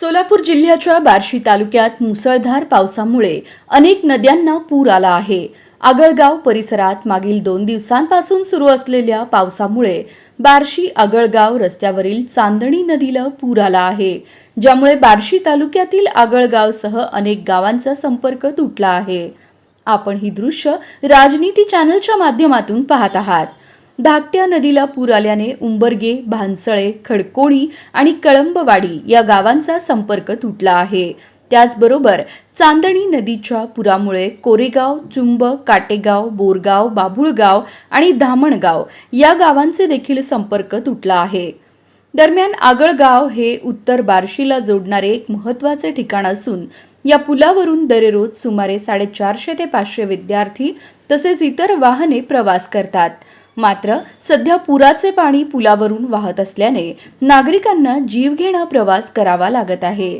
सोलापूर जिल्ह्याच्या बार्शी तालुक्यात मुसळधार पावसामुळे अनेक नद्यांना पूर आला आहे. आगळगाव परिसरात मागील दोन दिवसांपासून सुरू असलेल्या पावसामुळे बार्शी आगळगाव रस्त्यावरील चांदणी नदीला पूर आला आहे ज्यामुळे बार्शी तालुक्यातील आगळगावसह अनेक गावांचा संपर्क तुटला आहे. आपण ही दृश्य राजनीती चॅनलच्या माध्यमातून पाहत आहात. धाकट्या नदीला पूर आल्याने उंबरगे भानसळे खडकोणी आणि कळंबवाडी या गावांचा संपर्क तुटला आहे. त्याचबरोबर चांदणी नदीच्या पुरामुळे कोरेगाव चुंब काटेगाव बोरगाव बाभुळगाव आणि धामणगाव या गावांचे देखील संपर्क तुटला आहे. दरम्यान आगळगाव हे उत्तर बार्शीला जोडणारे एक महत्त्वाचे ठिकाण असून या पुलावरून दररोज सुमारे साडेचारशे ते पाचशे विद्यार्थी तसेच इतर वाहने प्रवास करतात. मात्र सध्या पुराचे पाणी पुलावरून वाहत असल्याने नागरिकांना जीवघेणा प्रवास करावा लागत आहे.